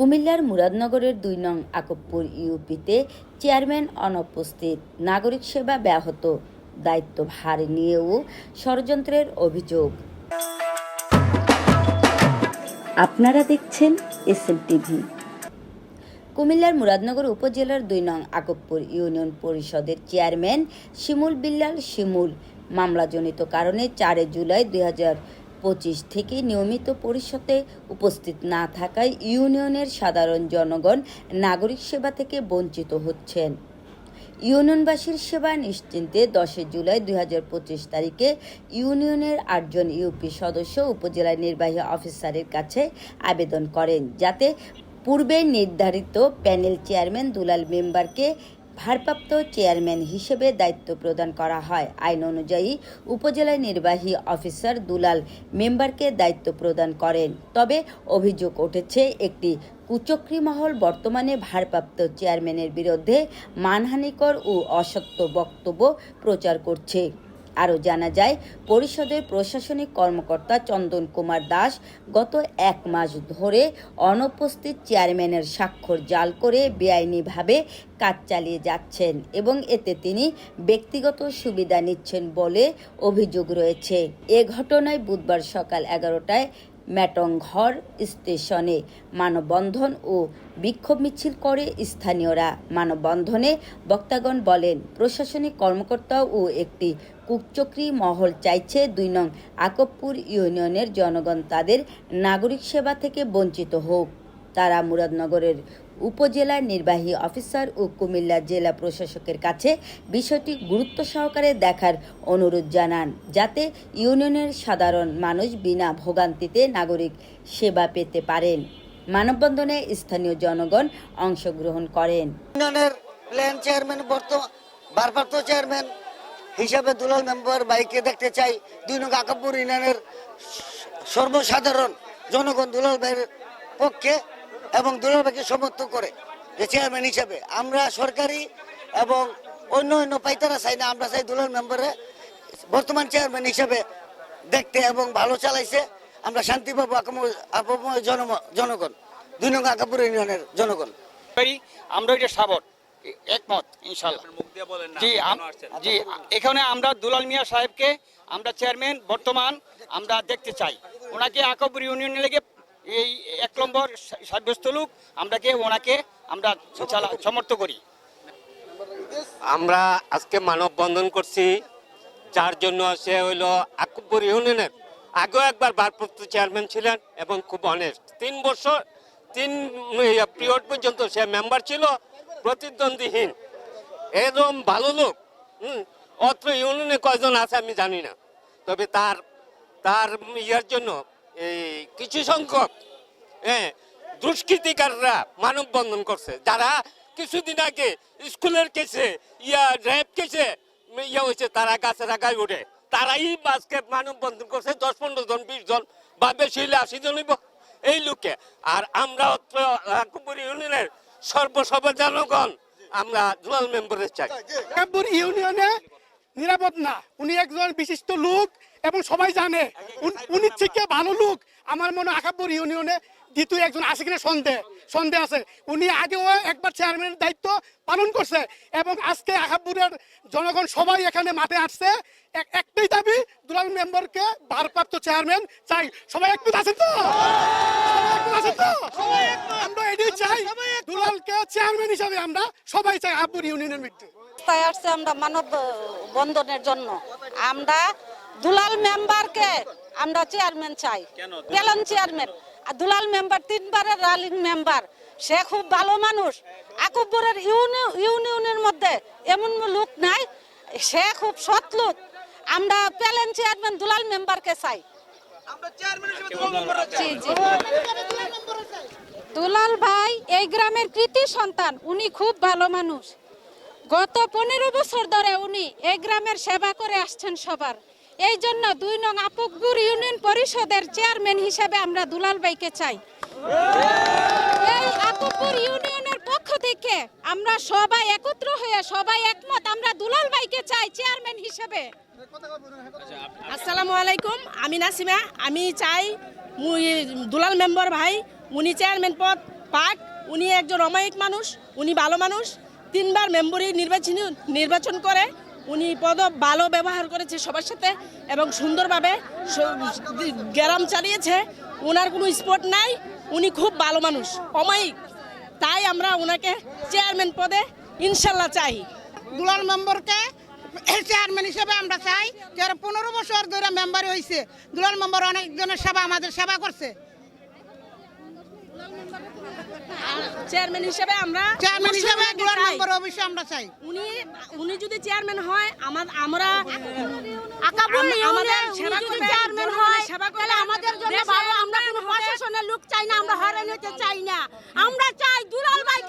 কুমিল্লার মুরাদনগরের দুই নং আকবপুর ইউপিতে চেয়ারম্যান অনুপস্থিত। নাগরিক সেবা ব্যাহত। দায়িত্বভার নিয়েও ষড়যন্ত্রের অভিযোগ। আপনারা দেখছেন এস টিভি। কুমিল্লার মুরাদনগর উপজেলার দুই নং আকবপুর ইউনিয়ন পরিষদের চেয়ারম্যান শিমুল বিল্লাল শিমুল। মামলাজনিত কারণে চারে জুলাই দুই হাজার পঁচিশ থেকে নিয়মিত পরিষদে উপস্থিত না থাকায় ইউনিয়নের সাধারণ জনগণ নাগরিক সেবা থেকে বঞ্চিত হচ্ছেন। ইউনিয়নবাসীর সেবা নিশ্চিন্তে দশই জুলাই দুই হাজার পঁচিশ তারিখে ইউনিয়নের আটজন ইউপি সদস্য উপজেলা নির্বাহী অফিসারের কাছে আবেদন করেন, যাতে পূর্বে নির্ধারিত প্যানেল চেয়ারম্যান দুলাল মেম্বারকে ভারপ্রাপ্ত চেয়ারম্যান হিসেবে দায়িত্ব প্রদান করা হয়। আইন অনুযায়ী উপজেলা নির্বাহী অফিসার দুলাল মেম্বারকে দায়িত্ব প্রদান করেন। তবে অভিযোগ উঠেছে, একটি কুচক্রি মহল বর্তমানে ভারপ্রাপ্ত চেয়ারম্যানের বিরুদ্ধে মানহানিকর ও অসত্য বক্তব্য প্রচার করছে। আরও জানা যায়, পরিষদের প্রশাসনিক কর্মকর্তা চন্দন কুমার দাস গত এক মাস ধরে অনুপস্থিত চেয়ারম্যানের স্বাক্ষর জাল করে বেআইনিভাবে কাজ চালিয়ে যাচ্ছেন এবং এতে তিনি ব্যক্তিগত সুবিধা নিচ্ছেন বলে অভিযোগ রয়েছে। এ ঘটনায় বুধবার সকাল এগারোটায় ম্যাটংঘর স্টেশনে মানববন্ধন ও বিক্ষোভ মিছিল করে স্থানীয়রা। মানববন্ধনে বক্তাগণ বলেন, প্রশাসনিক কর্মকর্তা ও একটি কুকচক্রি মহল চাইছে দুই নং আকবপুর ইউনিয়নের জনগণ তাদের নাগরিক সেবা থেকে বঞ্চিত হোক। তারা মুরাদনগরের উপজেলা নির্বাহী অফিসার ও কুমিল্লা জেলা প্রশাসকের কাছে বিষয়টি গুরুত্ব সহকারে দেখার অনুরোধ জানান, যাতে ইউনিয়নের সাধারণ মানুষ বিনা ভোগান্তিতে নাগরিক সেবা পেতে পারেন। মানববন্ধনে স্থানীয় জনগণ অংশগ্রহণ করেন। ইউনিয়নের প্ল্যান চেয়ারম্যান বর্তমান ভারপ্রাপ্ত চেয়ারম্যান হিসাবে দুলাল মেম্বার বাইকে দেখতে চাই। দুই নং আকাপুর ইউনিয়নের সর্বসাধারণ জনগণ দুলাল ভাইয়ের পক্ষে এবং দুলালভাইকে সমর্থন করে যে চেয়ারম্যান হিসাবে। আমরা সরকারি এবং অন্য অন্য পাইতারা চাই না আমরা চাই দুলাল মেম্বারে বর্তমান চেয়ারম্যান হিসাবে দেখতে এবং ভালো চালাইছে। আমরা শান্তি পাবো আপাময় জনগণ দুই নং আকাপুর ইউনিয়নের জনগণ। আমরা এটা সাবট একমত ইনশাল্লাহ। মুখ দিয়ে বলেন না জি এখানে আমরা দুলাল মিয়া সাহেবকে আমরা চেয়ারম্যান বর্তমান আমরা দেখতে চাই। ওনাকে আকবর ইউনিয়ন লেগে এই এক নম্বর সাব্যস্ত লোক, আমরাকে, ওনাকে আমরা সমর্থ করি। আমরা আজকে মানববন্ধন করছি, যার জন্য সে হইল আকবর ইউনিয়নের। আগেও একবার ভারপ্রাপ্ত চেয়ারম্যান ছিলেন এবং খুব অনেস্ট তিন বছর, তিন পিরিয়ড পর্যন্ত সে মেম্বার ছিল, প্রতিদ্বন্দ্বীহীন। এরকম ভালো লোক অত্র ইউনিয়নে কয়জন আছে আমি জানি না। তবে তার তার ইয়ার জন্য এই কিছু সংখ্যক হ্যাঁ দুষ্কৃতিকাররা মানববন্ধন করছে। যারা কিছুদিন আগে স্কুলের কেসে, ইয়া, র্যাব কেসে, ইয়া হয়েছে, তারা গাছের আগায় উঠে। তারাই আজকে মানববন্ধন করছে, দশ পনেরো জন, বিশ জন বা বেশি হইলে আশি জন হইব। এই লোকে, আর আমরা আকবর ইউনিয়নের সর্বসভা জনগণ আমরা দুলাল মেম্বারের চাই। ইউনিয়নে নিরাপদ না। উনি একজন বিশিষ্ট লোক এবং সবাই জানে উন- উনি থেকে ভালো লোক। আমার মনে আকাব্বর ইউনিয়নে দ্বিতীয় একজন আছে কিনা সন্দেহ সন্দেহ আছে। উনি আগেও একবার চেয়ারম্যানের দায়িত্ব পালন করছে এবং আজকে আকাব্বুরের জনগণ সবাই এখানে মাঠে আসছে। একটাই দাবি দুলাল মেম্বারকে ভারপ্রাপ্ত চেয়ারম্যান চাই। সবাই একমত আছেন তো? আছেন তো? আমরা এটাই চাই দুলালকে চেয়ারম্যান হিসাবে আমরা সবাই চাই আব্বুর ইউনিয়নের মধ্যে। রাস্তায় আসছে আমরা মানব বন্ধনের জন্য। আমরা দুলাল মেম্বারকে আমরা চেয়ারম্যান চাই। কেন? পেলন চেয়ারম্যান আর দুলাল মেম্বার তিনবারের রালিং মেম্বার সে খুব ভালো মানুষ। আকুবরের ইউনি- ইউনিয়নের মধ্যে এমন লোক নাই। সে খুব সৎ লোক। আমরা পেলেন চেয়ারম্যান দুলাল মেম্বারকে চাই। দুলাল ভাই এই গ্রামের কৃতি সন্তান। উনি খুব ভালো মানুষ। গত পনেরো বছর ধরে উনি এই গ্রামের সেবা করে আসছেন সবার। এই জন্য দুই নং আপুকপুর ইউনিয়ন পরিষদের চেয়ারম্যান হিসেবে আমরা দুলাল ভাইকে চাই। এই আপুকপুর ইউনিয়নের পক্ষ থেকে আমরা সবাই একত্র হয়ে, সবাই একমত, আমরা দুলাল ভাইকে চাই চেয়ারম্যান হিসেবে। আসসালামু আলাইকুম, আমি নাসিমা। আমি চাই দুলাল মেম্বার ভাই, উনি চেয়ারম্যান পদ পাক, উনি একজন অমায়িক মানুষ, উনি ভালো মানুষ, তিনবার মেম্বরি নির্বাচন নির্বাচন করে উনি পদ ভালো ব্যবহার করেছে সবার সাথে এবং সুন্দরভাবে গ্রাম চালিয়েছে। ওনার কোনো স্পট নাই, উনি খুব ভালো মানুষ। অমায়িক। তাই আমরা ওনাকে চেয়ারম্যান পদে ইনশাল্লাহ চাই। দুলাল মেম্বরকে চেয়ারম্যান হিসেবে আমরা চাই। যারা পনেরো বছর ধরে মেম্বার হয়েছে দুলাল মেম্বার অনেকজনের সেবা, আমাদের সেবা করছে। চেয়ারম্যান হিসেবে আমরা চেয়ারম্যান হিসেবে চাই। মেম্বার অবশ্যই আমরা চাই। উনি উনি যদি চেয়ারম্যান হয় আমার আমরা আকাবুল আমাদের সেবা করবে, চেয়ারম্যান হয় সেবা করলে আমাদের জন্য ভালো। আমরা কোনো প্রশাসনের লোক চাই না আমরা হয়রানি হতে চাই না। আমরা চাই দুলাল চেয়ারম্যান